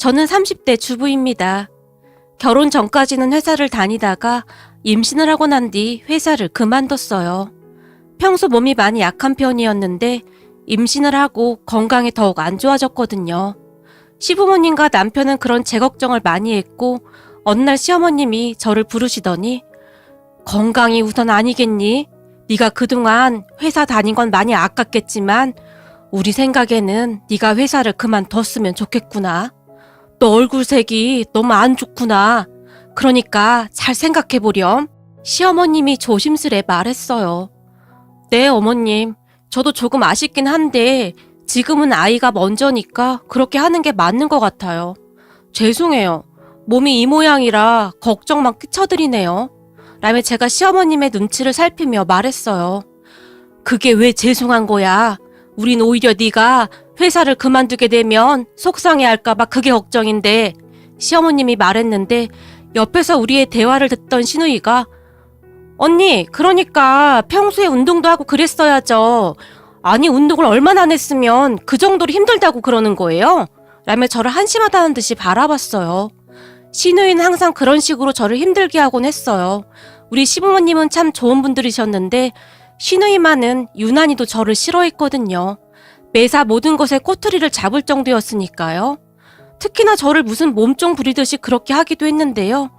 저는 30대 주부입니다. 결혼 전까지는 회사를 다니다가 임신을 하고 난 뒤 회사를 그만뒀어요. 평소 몸이 많이 약한 편이었는데 임신을 하고 건강이 더욱 안 좋아졌거든요. 시부모님과 남편은 그런 제 걱정을 많이 했고 어느 날 시어머님이 저를 부르시더니 건강이 우선 아니겠니? 네가 그동안 회사 다닌 건 많이 아깝겠지만 우리 생각에는 네가 회사를 그만뒀으면 좋겠구나. 너 얼굴색이 너무 안 좋구나. 그러니까 잘 생각해 보렴. 시어머님이 조심스레 말했어요. 네, 어머님. 저도 조금 아쉽긴 한데 지금은 아이가 먼저니까 그렇게 하는 게 맞는 것 같아요. 죄송해요. 몸이 이 모양이라 걱정만 끼쳐드리네요. 라며 제가 시어머님의 눈치를 살피며 말했어요. 그게 왜 죄송한 거야? 우린 오히려 네가 회사를 그만두게 되면 속상해할까봐 그게 걱정인데 시어머님이 말했는데 옆에서 우리의 대화를 듣던 신우이가 언니 그러니까 평소에 운동도 하고 그랬어야죠. 아니 운동을 얼마나 안 했으면 그 정도로 힘들다고 그러는 거예요? 라며 저를 한심하다는 듯이 바라봤어요. 신우이는 항상 그런 식으로 저를 힘들게 하곤 했어요. 우리 시부모님은 참 좋은 분들이셨는데 신우이만은 유난히도 저를 싫어했거든요. 매사 모든 것에 꼬투리를 잡을 정도였으니까요. 특히나 저를 무슨 몸종 부리듯이 그렇게 하기도 했는데요.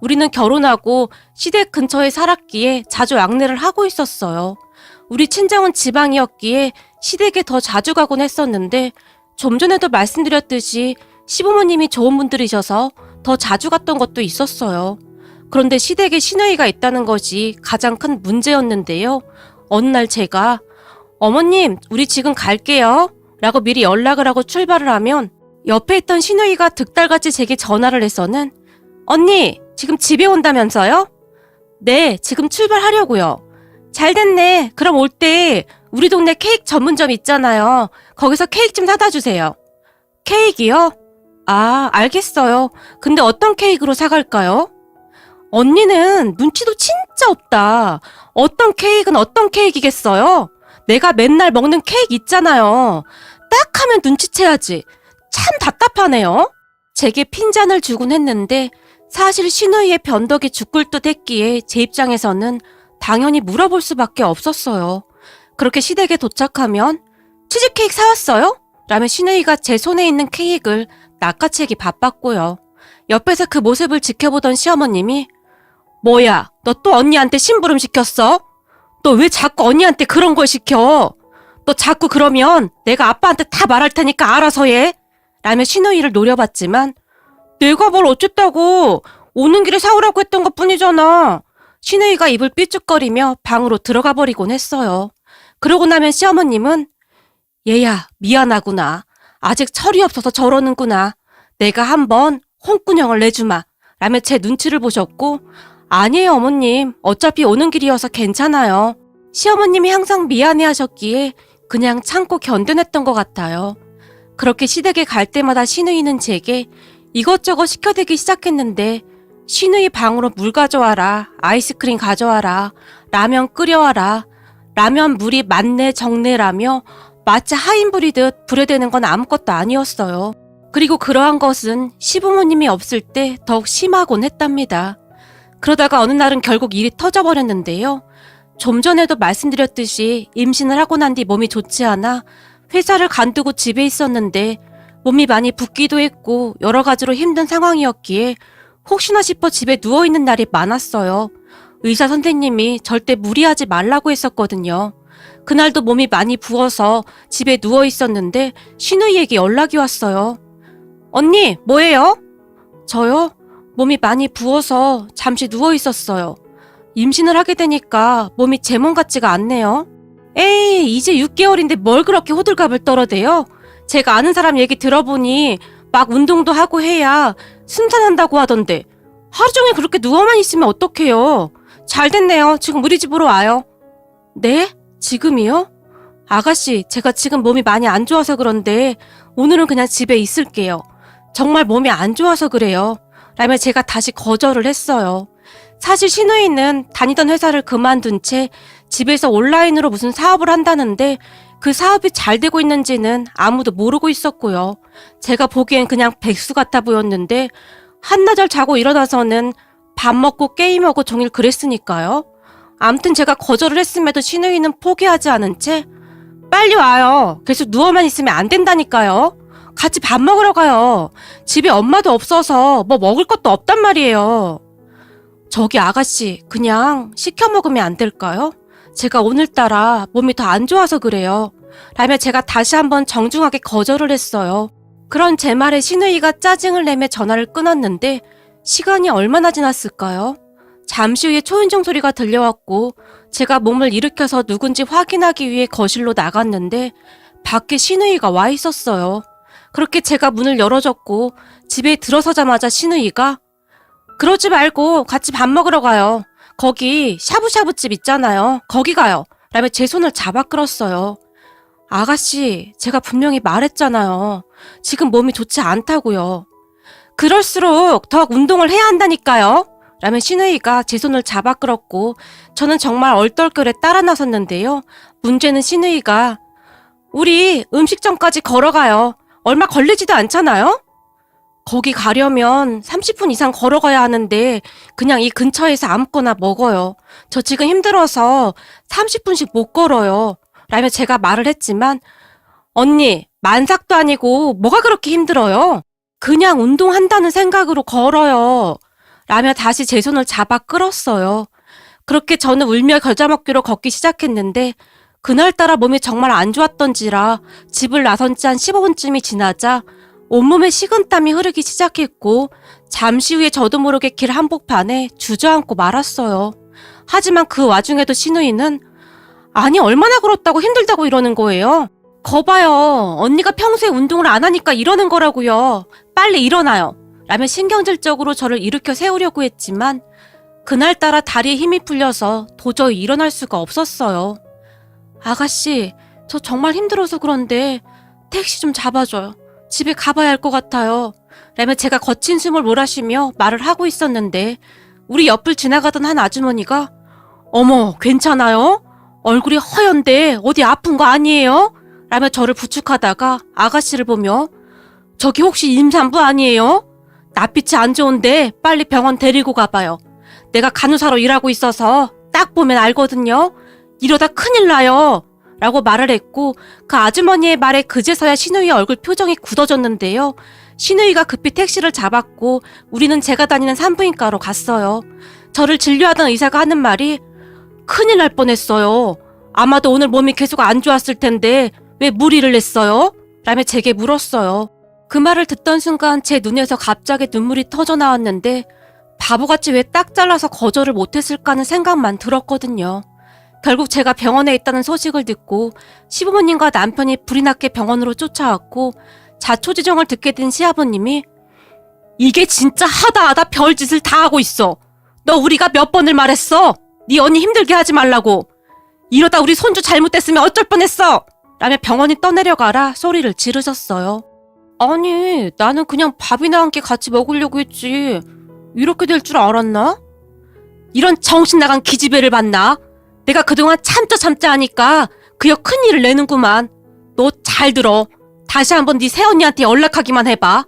우리는 결혼하고 시댁 근처에 살았기에 자주 왕래를 하고 있었어요. 우리 친정은 지방이었기에 시댁에 더 자주 가곤 했었는데 좀 전에도 말씀드렸듯이 시부모님이 좋은 분들이셔서 더 자주 갔던 것도 있었어요. 그런데 시댁에 시누이가 있다는 것이 가장 큰 문제였는데요. 어느 날 제가 어머님, 우리 지금 갈게요. 라고 미리 연락을 하고 출발을 하면 옆에 있던 시누이가 득달같이 제게 전화를 해서는 언니, 지금 집에 온다면서요? 네, 지금 출발하려고요. 잘 됐네. 그럼 올 때 우리 동네 케이크 전문점 있잖아요. 거기서 케이크 좀 사다 주세요. 케이크요? 아, 알겠어요. 근데 어떤 케이크로 사갈까요? 언니는 눈치도 진짜 없다. 어떤 케이크는 어떤 케이크겠어요? 내가 맨날 먹는 케이크 있잖아요. 딱 하면 눈치채야지. 참 답답하네요. 제게 핀잔을 주곤 했는데 사실 신우이의 변덕이 죽을 듯 했기에 제 입장에서는 당연히 물어볼 수밖에 없었어요. 그렇게 시댁에 도착하면 치즈케이크 사왔어요? 라며 신우이가 제 손에 있는 케이크를 낚아채기 바빴고요. 옆에서 그 모습을 지켜보던 시어머님이 뭐야, 너 또 언니한테 심부름 시켰어? 너 왜 자꾸 언니한테 그런 걸 시켜? 너 자꾸 그러면 내가 아빠한테 다 말할 테니까 알아서 해. 라며 신우이를 노려봤지만 내가 뭘 어쨌다고 오는 길에 사오라고 했던 것 뿐이잖아. 신우이가 입을 삐죽거리며 방으로 들어가 버리곤 했어요. 그러고 나면 시어머님은 얘야 미안하구나. 아직 철이 없어서 저러는구나. 내가 한번 홍군형을 내주마. 라며 제 눈치를 보셨고 아니에요 어머님. 어차피 오는 길이어서 괜찮아요. 시어머님이 항상 미안해 하셨기에 그냥 참고 견뎌냈던 것 같아요. 그렇게 시댁에 갈 때마다 신우이는 제게 이것저것 시켜대기 시작했는데 신우이 방으로 물 가져와라, 아이스크림 가져와라, 라면 끓여와라, 라면 물이 많네 적네라며 마치 하인부리듯 부려대는 건 아무것도 아니었어요. 그리고 그러한 것은 시부모님이 없을 때 더욱 심하곤 했답니다. 그러다가 어느 날은 결국 일이 터져버렸는데요. 좀 전에도 말씀드렸듯이 임신을 하고 난 뒤 몸이 좋지 않아 회사를 간두고 집에 있었는데 몸이 많이 붓기도 했고 여러 가지로 힘든 상황이었기에 혹시나 싶어 집에 누워있는 날이 많았어요. 의사 선생님이 절대 무리하지 말라고 했었거든요. 그날도 몸이 많이 부어서 집에 누워 있었는데 신우이에게 연락이 왔어요. 언니, 뭐예요? 저요? 몸이 많이 부어서 잠시 누워 있었어요. 임신을 하게 되니까 몸이 제 몸 같지가 않네요. 에이, 이제 6개월인데 뭘 그렇게 호들갑을 떨어대요? 제가 아는 사람 얘기 들어보니 막 운동도 하고 해야 순산한다고 하던데 하루 종일 그렇게 누워만 있으면 어떡해요? 잘 됐네요. 지금 우리 집으로 와요. 네? 지금이요? 아가씨, 제가 지금 몸이 많이 안 좋아서 그런데 오늘은 그냥 집에 있을게요. 정말 몸이 안 좋아서 그래요. 라며 제가 다시 거절을 했어요. 사실 신우이는 다니던 회사를 그만둔 채 집에서 온라인으로 무슨 사업을 한다는데 그 사업이 잘 되고 있는지는 아무도 모르고 있었고요. 제가 보기엔 그냥 백수 같아 보였는데 한나절 자고 일어나서는 밥 먹고 게임하고 종일 그랬으니까요. 암튼 제가 거절을 했음에도 신우이는 포기하지 않은 채 빨리 와요. 계속 누워만 있으면 안 된다니까요. 같이 밥 먹으러 가요. 집에 엄마도 없어서 뭐 먹을 것도 없단 말이에요. 저기 아가씨, 그냥 시켜 먹으면 안 될까요? 제가 오늘따라 몸이 더 안 좋아서 그래요. 라며 제가 다시 한번 정중하게 거절을 했어요. 그런 제 말에 신우이가 짜증을 내며 전화를 끊었는데 시간이 얼마나 지났을까요? 잠시 후에 초인종 소리가 들려왔고 제가 몸을 일으켜서 누군지 확인하기 위해 거실로 나갔는데 밖에 신우이가 와 있었어요. 그렇게 제가 문을 열어줬고 집에 들어서자마자 신우이가 그러지 말고 같이 밥 먹으러 가요. 거기 샤브샤브 집 있잖아요. 거기 가요. 라며 제 손을 잡아 끌었어요. 아가씨, 제가 분명히 말했잖아요. 지금 몸이 좋지 않다고요. 그럴수록 더 운동을 해야 한다니까요. 라며 신우이가 제 손을 잡아 끌었고 저는 정말 얼떨결에 따라 나섰는데요. 문제는 신우이가 우리 음식점까지 걸어가요. 얼마 걸리지도 않잖아요? 거기 가려면 30분 이상 걸어가야 하는데 그냥 이 근처에서 아무거나 먹어요. 저 지금 힘들어서 30분씩 못 걸어요. 라며 제가 말을 했지만 언니 만삭도 아니고 뭐가 그렇게 힘들어요? 그냥 운동한다는 생각으로 걸어요. 라며 다시 제 손을 잡아 끌었어요. 그렇게 저는 울며 겨자 먹기로 걷기 시작했는데 그날따라 몸이 정말 안 좋았던지라 집을 나선 지 한 15분쯤이 지나자 온몸에 식은땀이 흐르기 시작했고 잠시 후에 저도 모르게 길 한복판에 주저앉고 말았어요. 하지만 그 와중에도 신우이는 아니 얼마나 걸었다고 힘들다고 이러는 거예요. 거봐요. 언니가 평소에 운동을 안 하니까 이러는 거라고요. 빨리 일어나요. 라며 신경질적으로 저를 일으켜 세우려고 했지만 그날따라 다리에 힘이 풀려서 도저히 일어날 수가 없었어요. 아가씨, 저 정말 힘들어서 그런데 택시 좀 잡아줘요. 집에 가봐야 할 것 같아요. 라며 제가 거친 숨을 몰아쉬며 말을 하고 있었는데 우리 옆을 지나가던 한 아주머니가 어머, 괜찮아요? 얼굴이 허연데 어디 아픈 거 아니에요? 라며 저를 부축하다가 아가씨를 보며 저기 혹시 임산부 아니에요? 낯빛이 안 좋은데 빨리 병원 데리고 가봐요. 내가 간호사로 일하고 있어서 딱 보면 알거든요. 이러다 큰일 나요. 라고 말을 했고 그 아주머니의 말에 그제서야 신우이의 얼굴 표정이 굳어졌는데요. 신우이가 급히 택시를 잡았고 우리는 제가 다니는 산부인과로 갔어요. 저를 진료하던 의사가 하는 말이 큰일 날 뻔했어요. 아마도 오늘 몸이 계속 안 좋았을 텐데 왜 무리를 냈어요? 라며 제게 물었어요. 그 말을 듣던 순간 제 눈에서 갑자기 눈물이 터져 나왔는데 바보같이 왜 딱 잘라서 거절을 못했을까 하는 생각만 들었거든요. 결국 제가 병원에 있다는 소식을 듣고 시부모님과 남편이 불이 났게 병원으로 쫓아왔고 자초지종을 듣게 된 시아버님이 이게 진짜 하다 하다 별짓을 다 하고 있어. 너 우리가 몇 번을 말했어. 네 언니 힘들게 하지 말라고. 이러다 우리 손주 잘못됐으면 어쩔 뻔했어. 라며 병원이 떠내려가라 소리를 지르셨어요. 아니, 나는 그냥 밥이나 함께 같이 먹으려고 했지. 이렇게 될 줄 알았나? 이런 정신 나간 기집애를 봤나? 내가 그동안 참자 참자 하니까 그여 큰일을 내는구만. 너 잘 들어. 다시 한번 네 새언니한테 연락하기만 해봐.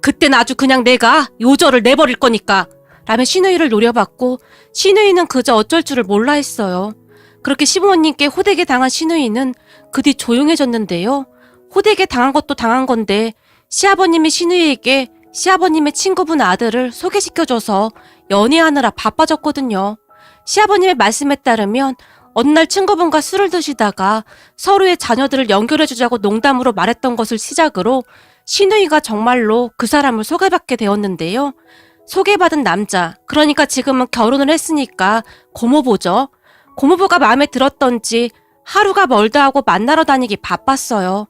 그땐 아주 그냥 내가 요절을 내버릴 거니까. 라며 신우이를 노려봤고 신우이는 그저 어쩔 줄을 몰라 했어요. 그렇게 시부모님께 호되게 당한 신우이는 그 뒤 조용해졌는데요. 호되게 당한 것도 당한 건데 시아버님이 신우이에게 시아버님의 친구분 아들을 소개시켜줘서 연애하느라 바빠졌거든요. 시아버님의 말씀에 따르면 어느 날 친구분과 술을 드시다가 서로의 자녀들을 연결해주자고 농담으로 말했던 것을 시작으로 신우이가 정말로 그 사람을 소개받게 되었는데요. 소개받은 남자, 그러니까 지금은 결혼을 했으니까 고모부죠. 고모부가 마음에 들었던지 하루가 멀다 하고 만나러 다니기 바빴어요.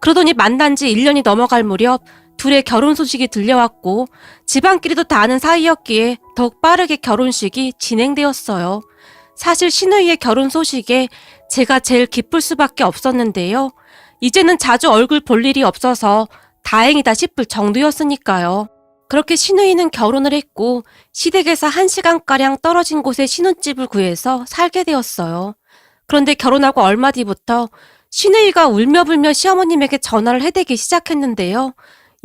그러더니 만난 지 1년이 넘어갈 무렵 둘의 결혼 소식이 들려왔고 집안끼리도 다 아는 사이였기에 더욱 빠르게 결혼식이 진행되었어요. 사실 신우이의 결혼 소식에 제가 제일 기쁠 수밖에 없었는데요. 이제는 자주 얼굴 볼 일이 없어서 다행이다 싶을 정도였으니까요. 그렇게 신우이는 결혼을 했고 시댁에서 한 시간가량 떨어진 곳에 신혼집을 구해서 살게 되었어요. 그런데 결혼하고 얼마 뒤부터 신우이가 울며불며 시어머님에게 전화를 해대기 시작했는데요.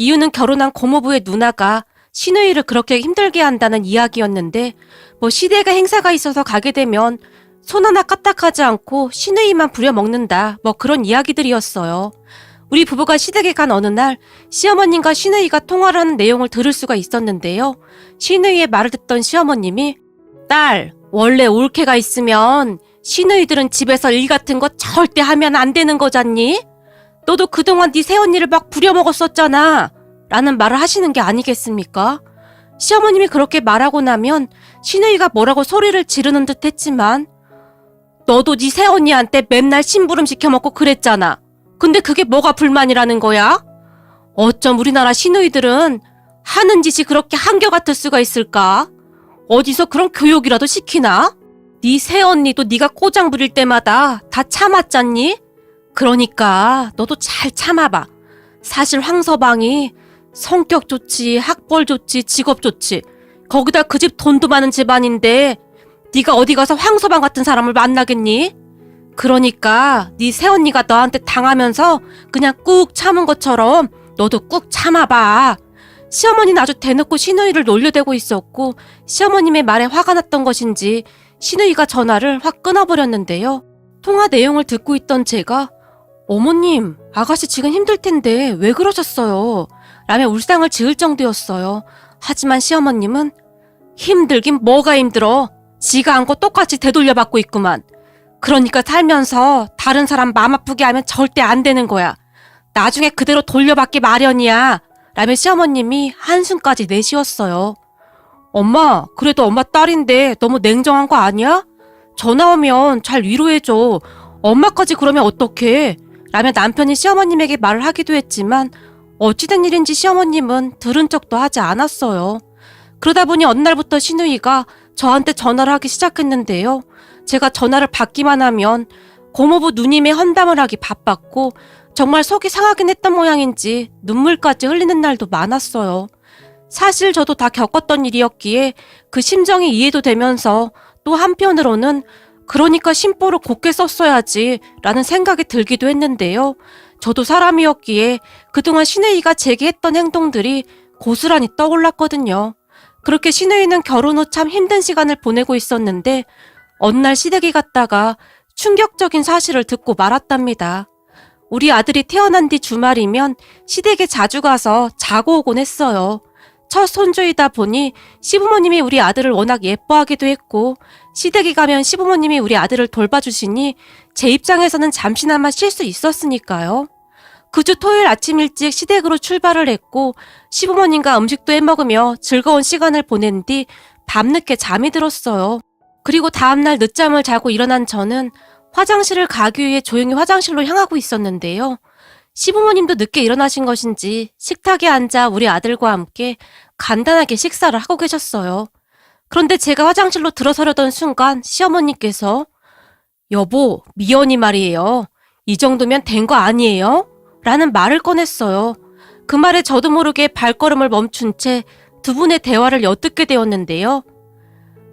이유는 결혼한 고모부의 누나가 신우이를 그렇게 힘들게 한다는 이야기였는데 뭐 시댁에 행사가 있어서 가게 되면 손 하나 까딱하지 않고 신우이만 부려먹는다 뭐 그런 이야기들이었어요. 우리 부부가 시댁에 간 어느 날 시어머님과 신우이가 통화를 하는 내용을 들을 수가 있었는데요. 신우이의 말을 듣던 시어머님이 딸 원래 올케가 있으면 신우이들은 집에서 일 같은 거 절대 하면 안 되는 거잖니? 너도 그동안 네 새언니를 막 부려먹었었잖아. 라는 말을 하시는 게 아니겠습니까? 시어머님이 그렇게 말하고 나면 신우이가 뭐라고 소리를 지르는 듯 했지만 너도 네 새언니한테 맨날 심부름 시켜먹고 그랬잖아. 근데 그게 뭐가 불만이라는 거야? 어쩜 우리나라 신우이들은 하는 짓이 그렇게 한결같을 수가 있을까? 어디서 그런 교육이라도 시키나? 네 새언니도 네가 꼬장 부릴 때마다 다 참았잖니? 그러니까 너도 잘 참아봐. 사실 황서방이 성격 좋지, 학벌 좋지, 직업 좋지. 거기다 그 집 돈도 많은 집안인데 네가 어디 가서 황서방 같은 사람을 만나겠니? 그러니까 네 새언니가 너한테 당하면서 그냥 꾹 참은 것처럼 너도 꾹 참아봐. 시어머니는 아주 대놓고 신우이를 놀려대고 있었고 시어머님의 말에 화가 났던 것인지 신우이가 전화를 확 끊어버렸는데요. 통화 내용을 듣고 있던 제가 어머님, 아가씨 지금 힘들 텐데 왜 그러셨어요? 라며 울상을 지을 정도였어요. 하지만 시어머님은 힘들긴 뭐가 힘들어. 지가 안고 똑같이 되돌려받고 있구만. 그러니까 살면서 다른 사람 마음 아프게 하면 절대 안 되는 거야. 나중에 그대로 돌려받기 마련이야. 라며 시어머님이 한숨까지 내쉬었어요. 엄마, 그래도 엄마 딸인데 너무 냉정한 거 아니야? 전화 오면 잘 위로해줘. 엄마까지 그러면 어떡해? 라며 남편이 시어머님에게 말을 하기도 했지만 어찌된 일인지 시어머님은 들은 척도 하지 않았어요. 그러다 보니 어느 날부터 신우이가 저한테 전화를 하기 시작했는데요. 제가 전화를 받기만 하면 고모부 누님의 헌담을 하기 바빴고 정말 속이 상하긴 했던 모양인지 눈물까지 흘리는 날도 많았어요. 사실 저도 다 겪었던 일이었기에 그 심정이 이해도 되면서 또 한편으로는 그러니까 심보를 곱게 썼어야지 라는 생각이 들기도 했는데요. 저도 사람이었기에 그동안 신혜이가 제게 했던 행동들이 고스란히 떠올랐거든요. 그렇게 신혜이는 결혼 후 참 힘든 시간을 보내고 있었는데 어느 날 시댁에 갔다가 충격적인 사실을 듣고 말았답니다. 우리 아들이 태어난 뒤 주말이면 시댁에 자주 가서 자고 오곤 했어요. 첫 손주이다 보니 시부모님이 우리 아들을 워낙 예뻐하기도 했고 시댁에 가면 시부모님이 우리 아들을 돌봐주시니 제 입장에서는 잠시나마 쉴 수 있었으니까요. 그 주 토요일 아침 일찍 시댁으로 출발을 했고 시부모님과 음식도 해먹으며 즐거운 시간을 보낸 뒤 밤늦게 잠이 들었어요. 그리고 다음날 늦잠을 자고 일어난 저는 화장실을 가기 위해 조용히 화장실로 향하고 있었는데요. 시부모님도 늦게 일어나신 것인지 식탁에 앉아 우리 아들과 함께 간단하게 식사를 하고 계셨어요. 그런데 제가 화장실로 들어서려던 순간 시어머님께서 여보, 미연이 말이에요. 이 정도면 된 거 아니에요? 라는 말을 꺼냈어요. 그 말에 저도 모르게 발걸음을 멈춘 채 두 분의 대화를 엿듣게 되었는데요.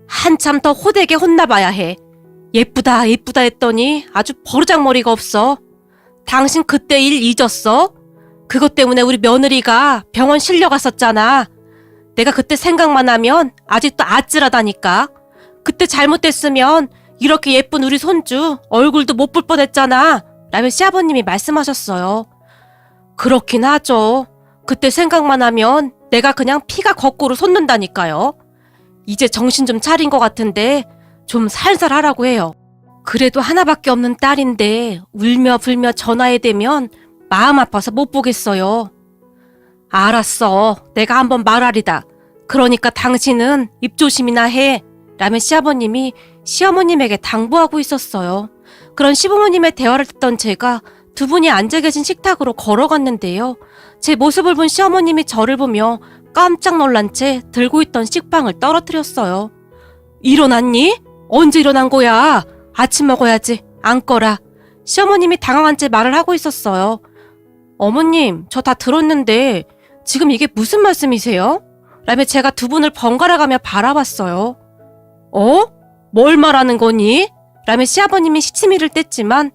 한참 더 호되게 혼나봐야 해. 예쁘다, 예쁘다 했더니 아주 버르장머리가 없어. 당신 그때 일 잊었어? 그것 때문에 우리 며느리가 병원 실려갔었잖아. 내가 그때 생각만 하면 아직도 아찔하다니까. 그때 잘못됐으면 이렇게 예쁜 우리 손주 얼굴도 못 볼 뻔했잖아. 라며 시아버님이 말씀하셨어요. 그렇긴 하죠. 그때 생각만 하면 내가 그냥 피가 거꾸로 솟는다니까요. 이제 정신 좀 차린 것 같은데 좀 살살 하라고 해요. 그래도 하나밖에 없는 딸인데 울며 불며 전화해 대면 마음 아파서 못 보겠어요. 알았어. 내가 한번 말하리다. 그러니까 당신은 입조심이나 해. 라며 시아버님이 시어머님에게 당부하고 있었어요. 그런 시부모님의 대화를 듣던 제가 두 분이 앉아 계신 식탁으로 걸어갔는데요. 제 모습을 본 시어머님이 저를 보며 깜짝 놀란 채 들고 있던 식빵을 떨어뜨렸어요. 일어났니? 언제 일어난 거야? 아침 먹어야지. 안 꺼라. 시어머님이 당황한 채 말을 하고 있었어요. 어머님, 저 다 들었는데 지금 이게 무슨 말씀이세요? 라며 제가 두 분을 번갈아가며 바라봤어요. 어? 뭘 말하는 거니? 라며 시아버님이 시치미를 뗐지만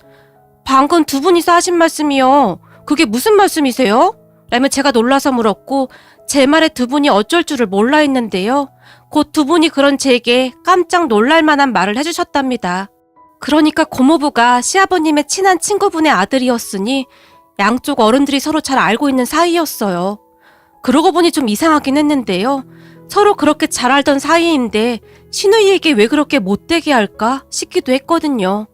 방금 두 분이서 하신 말씀이요. 그게 무슨 말씀이세요? 라며 제가 놀라서 물었고 제 말에 두 분이 어쩔 줄을 몰라 했는데요. 곧 두 분이 그런 제게 깜짝 놀랄 만한 말을 해주셨답니다. 그러니까 고모부가 시아버님의 친한 친구분의 아들이었으니 양쪽 어른들이 서로 잘 알고 있는 사이였어요. 그러고 보니 좀 이상하긴 했는데요. 서로 그렇게 잘 알던 사이인데 신우이에게 왜 그렇게 못되게 할까 싶기도 했거든요.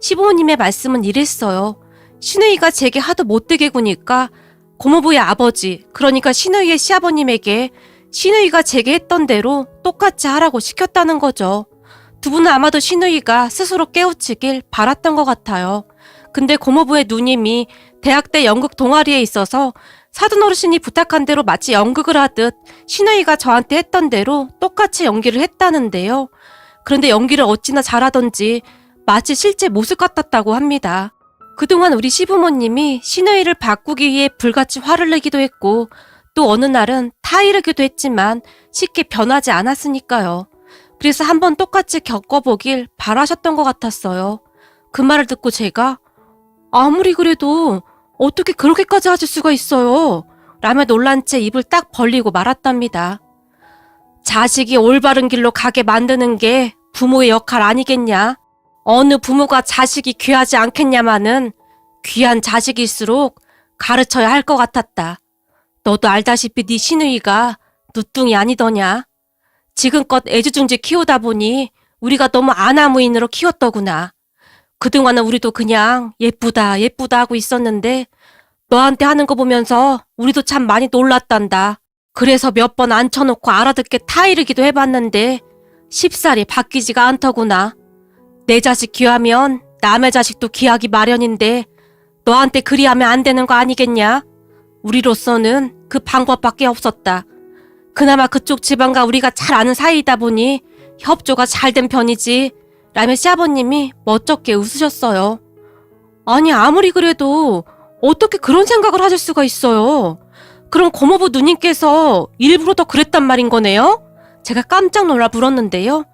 시부모님의 말씀은 이랬어요. 신우이가 제게 하도 못되게 구니까 고모부의 아버지, 그러니까 신우이의 시아버님에게 신우이가 제게 했던 대로 똑같이 하라고 시켰다는 거죠. 두 분은 아마도 신우이가 스스로 깨우치길 바랐던 것 같아요. 근데 고모부의 누님이 대학 때 연극 동아리에 있어서 사돈 어르신이 부탁한 대로 마치 연극을 하듯 신우이가 저한테 했던 대로 똑같이 연기를 했다는데요. 그런데 연기를 어찌나 잘하던지 마치 실제 모습 같았다고 합니다. 그동안 우리 시부모님이 신우이를 바꾸기 위해 불같이 화를 내기도 했고 또 어느 날은 타이르기도 했지만 쉽게 변하지 않았으니까요. 그래서 한번 똑같이 겪어보길 바라셨던 것 같았어요. 그 말을 듣고 제가 아무리 그래도 어떻게 그렇게까지 하실 수가 있어요? 라며 놀란 채 입을 딱 벌리고 말았답니다. 자식이 올바른 길로 가게 만드는 게 부모의 역할 아니겠냐? 어느 부모가 자식이 귀하지 않겠냐마는 귀한 자식일수록 가르쳐야 할 것 같았다. 너도 알다시피 네 시누이가 누뚱이 아니더냐? 지금껏 애주중지 키우다 보니 우리가 너무 아나무인으로 키웠더구나. 그동안은 우리도 그냥 예쁘다 예쁘다 하고 있었는데 너한테 하는 거 보면서 우리도 참 많이 놀랐단다. 그래서 몇 번 앉혀놓고 알아듣게 타이르기도 해봤는데 쉽사리 바뀌지가 않더구나. 내 자식 귀하면 남의 자식도 귀하기 마련인데 너한테 그리하면 안 되는 거 아니겠냐? 우리로서는 그 방법밖에 없었다. 그나마 그쪽 지방과 우리가 잘 아는 사이이다 보니 협조가 잘 된 편이지. 라며 시아버님이 멋쩍게 웃으셨어요. 아니 아무리 그래도 어떻게 그런 생각을 하실 수가 있어요? 그럼 고모부 누님께서 일부러 더 그랬단 말인 거네요? 제가 깜짝 놀라 물었는데요.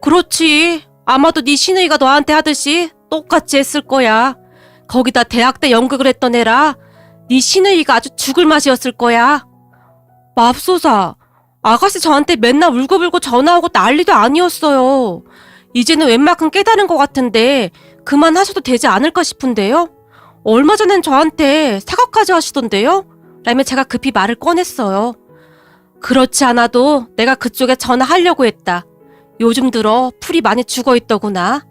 그렇지. 아마도 네 시누이가 너한테 하듯이 똑같이 했을 거야. 거기다 대학 때 연극을 했던 애라 네 시누이가 아주 죽을 맛이었을 거야. 맙소사. 아가씨 저한테 맨날 울고불고 전화오고 난리도 아니었어요. 이제는 웬만큼 깨달은 것 같은데 그만하셔도 되지 않을까 싶은데요? 얼마 전엔 저한테 사과까지 하시던데요? 라며 제가 급히 말을 꺼냈어요. 그렇지 않아도 내가 그쪽에 전화하려고 했다. 요즘 들어 풀이 많이 죽어 있더구나.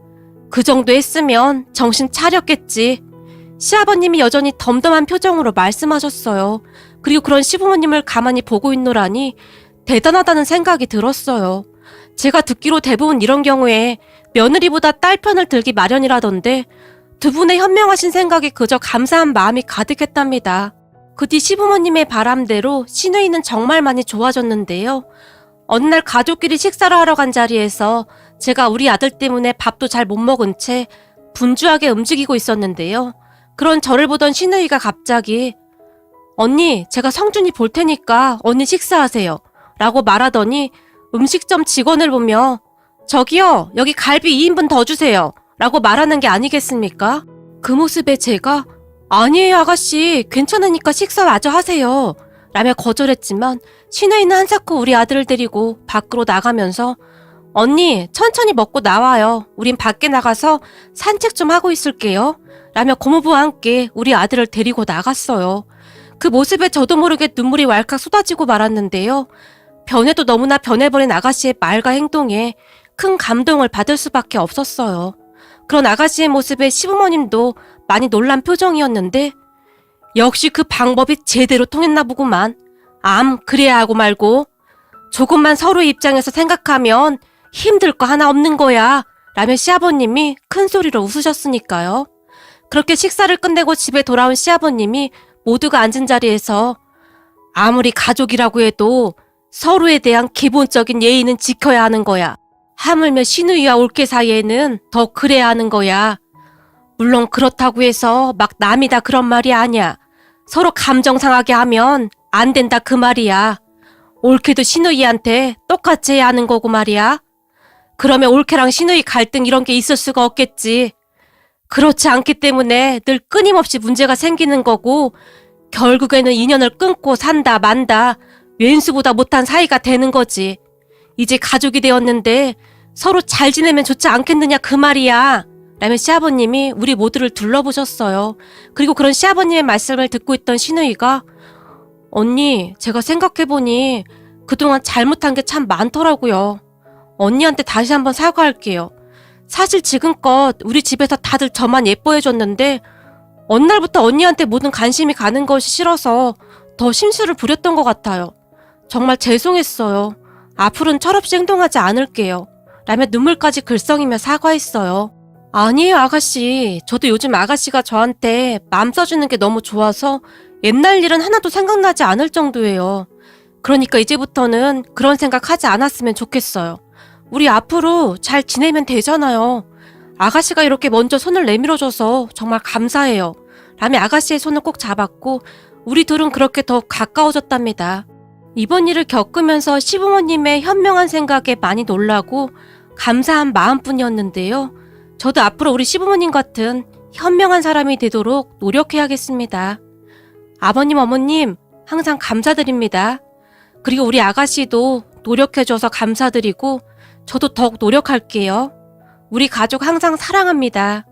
그 정도 했으면 정신 차렸겠지. 시아버님이 여전히 덤덤한 표정으로 말씀하셨어요. 그리고 그런 시부모님을 가만히 보고 있노라니 대단하다는 생각이 들었어요. 제가 듣기로 대부분 이런 경우에 며느리보다 딸 편을 들기 마련이라던데 두 분의 현명하신 생각에 그저 감사한 마음이 가득했답니다. 그 뒤 시부모님의 바람대로 신우이는 정말 많이 좋아졌는데요. 어느 날 가족끼리 식사를 하러 간 자리에서 제가 우리 아들 때문에 밥도 잘 못 먹은 채 분주하게 움직이고 있었는데요. 그런 저를 보던 신우이가 갑자기 언니, 제가 성준이 볼 테니까 언니 식사하세요. 라고 말하더니 음식점 직원을 보며 저기요, 여기 갈비 2인분 더 주세요. 라고 말하는 게 아니겠습니까? 그 모습에 제가 아니에요, 아가씨. 괜찮으니까 식사 마저 하세요. 라며 거절했지만 신우이는 한사코 우리 아들을 데리고 밖으로 나가면서 언니, 천천히 먹고 나와요. 우린 밖에 나가서 산책 좀 하고 있을게요. 라며 고모부와 함께 우리 아들을 데리고 나갔어요. 그 모습에 저도 모르게 눈물이 왈칵 쏟아지고 말았는데요. 변해도 너무나 변해버린 아가씨의 말과 행동에 큰 감동을 받을 수밖에 없었어요. 그런 아가씨의 모습에 시부모님도 많이 놀란 표정이었는데 역시 그 방법이 제대로 통했나 보구만. 암, 그래야 하고 말고. 조금만 서로의 입장에서 생각하면 힘들 거 하나 없는 거야. 라며 시아버님이 큰 소리로 웃으셨으니까요. 그렇게 식사를 끝내고 집에 돌아온 시아버님이 모두가 앉은 자리에서 아무리 가족이라고 해도 서로에 대한 기본적인 예의는 지켜야 하는 거야. 하물며 신우이와 올케 사이에는 더 그래야 하는 거야. 물론 그렇다고 해서 막 남이 다 그런 말이 아니야. 서로 감정 상하게 하면 안 된다 그 말이야. 올케도 신우이한테 똑같이 해야 하는 거고 말이야. 그러면 올케랑 신우이 갈등 이런 게 있을 수가 없겠지. 그렇지 않기 때문에 늘 끊임없이 문제가 생기는 거고 결국에는 인연을 끊고 산다 만다 왼수보다 못한 사이가 되는 거지. 이제 가족이 되었는데 서로 잘 지내면 좋지 않겠느냐 그 말이야. 라며 시아버님이 우리 모두를 둘러보셨어요. 그리고 그런 시아버님의 말씀을 듣고 있던 신우이가 언니, 제가 생각해보니 그동안 잘못한 게 참 많더라고요. 언니한테 다시 한번 사과할게요. 사실 지금껏 우리 집에서 다들 저만 예뻐해줬는데 어느 날부터 언니한테 모든 관심이 가는 것이 싫어서 더 심술을 부렸던 것 같아요. 정말 죄송했어요. 앞으로는 철없이 행동하지 않을게요. 라며 눈물까지 글썽이며 사과했어요. 아니에요, 아가씨. 저도 요즘 아가씨가 저한테 마음 써주는 게 너무 좋아서 옛날 일은 하나도 생각나지 않을 정도예요. 그러니까 이제부터는 그런 생각 하지 않았으면 좋겠어요. 우리 앞으로 잘 지내면 되잖아요. 아가씨가 이렇게 먼저 손을 내밀어줘서 정말 감사해요. 라며 아가씨의 손을 꼭 잡았고 우리 둘은 그렇게 더 가까워졌답니다. 이번 일을 겪으면서 시부모님의 현명한 생각에 많이 놀라고 감사한 마음뿐이었는데요. 저도 앞으로 우리 시부모님 같은 현명한 사람이 되도록 노력해야겠습니다. 아버님, 어머님, 항상 감사드립니다. 그리고 우리 아가씨도 노력해줘서 감사드리고 저도 더욱 노력할게요. 우리 가족 항상 사랑합니다.